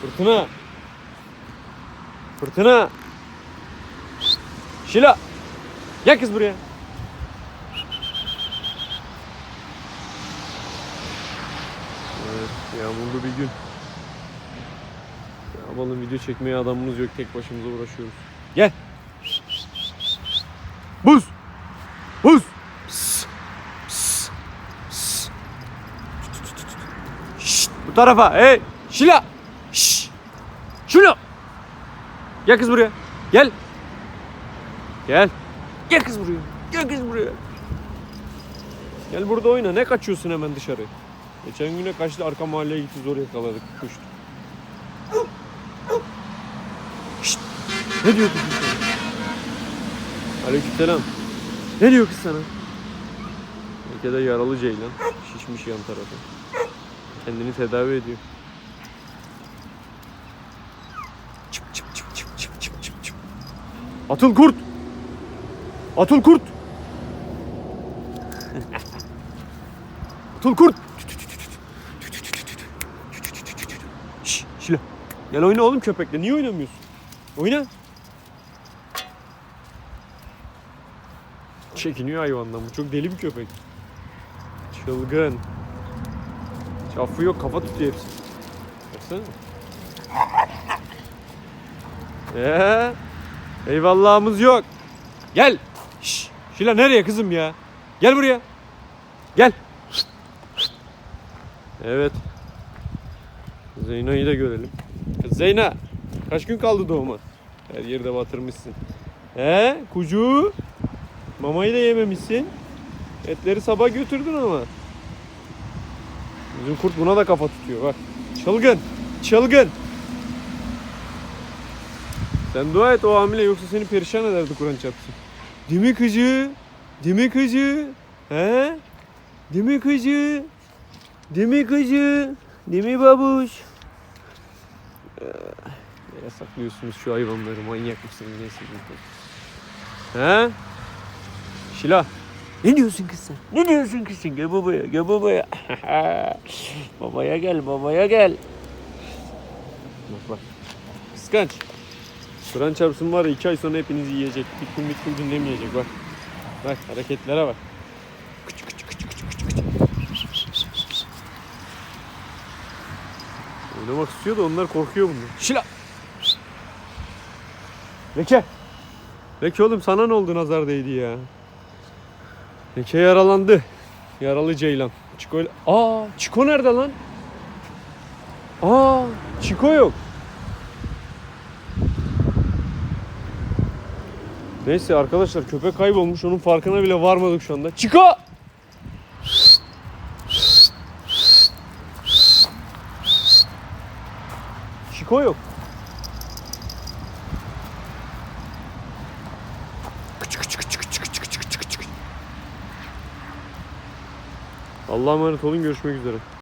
Fırtına. Fırtına. Şila. Gel kız buraya. Evet, yağmurlu bir gün. Yapalım video çekmeye adamımız yok. Tek başımıza uğraşıyoruz. Gel. Buz. Buz. Pıs, pıs, pıs. Şşt, bu tarafa. Hey. Şila. Şşt. Şunu. Gel kız buraya. Gel. Gel. Gel kız buraya. Gel kız buraya. Gel burada oyna. Ne kaçıyorsun hemen dışarı? Geçen güne kaçtı arka mahalleye gitti zor yakaladık. Kuştu. Şşt. Ne diyor kız sana? Aleykümselam. Ne diyor kız sana? Belki de yaralı ceylan. Şişmiş yan tarafı. Kendini tedavi ediyor. Çıp çıp Atıl kurt. Atıl kurt. Atıl kurt. Şş, Şila. Gel oyna oğlum köpekle. Niye oynamıyorsun? Oyna. Çekiniyor hayvandan. Bu çok deli bir köpek. Çılgın. Çafı yok. Kafa tutuyor hepsi. Baksana. Ee, eyvallahımız yok. Gel. Şş, Şila nereye kızım ya? Gel buraya. Gel. Evet. Zeyna'yı da görelim. Kız Zeyna. Kaç gün kaldı doğuma? Her yerde batırmışsın. He? Kucu. Mamayı da yememişsin. Etleri sabah götürdün ama. Bizim kurt buna da kafa tutuyor bak. Çılgın. Çılgın. Sen dua et o hamile yoksa seni perişan ederdi Kur'an çarpsın. Değil mi kızı? Değil mi kızı? He? Değil mi kızı? Değil mi kızı? Değil mi babuş? Ee, Nereye saklıyorsunuz şu hayvanları? Manyak mısınız? Nesiniz? He? Şila. Ne diyorsun kız sen? Ne diyorsun kız sen? Gel babaya, gel babaya. babaya gel, babaya gel. Bak bak. Kıskanç. Kur'an çarpsın var ya iki ay sonra hepinizi yiyecek. Bitkin bitkin dinlemeyecek bak. Bak hareketlere bak. Kıç kıç kıç kıç kıç kıç. Oynamak istiyor da onlar korkuyor bundan. Şila. Leke. Leke oğlum sana ne oldu nazar değdi ya. Leke yaralandı. Yaralı ceylan. Çiko. Aa Çiko nerede lan? Aa Çiko yok. Neyse arkadaşlar köpek kaybolmuş. Onun farkına bile varmadık şu anda. Çiko! Çiko yok. Allah'a emanet olun görüşmek üzere.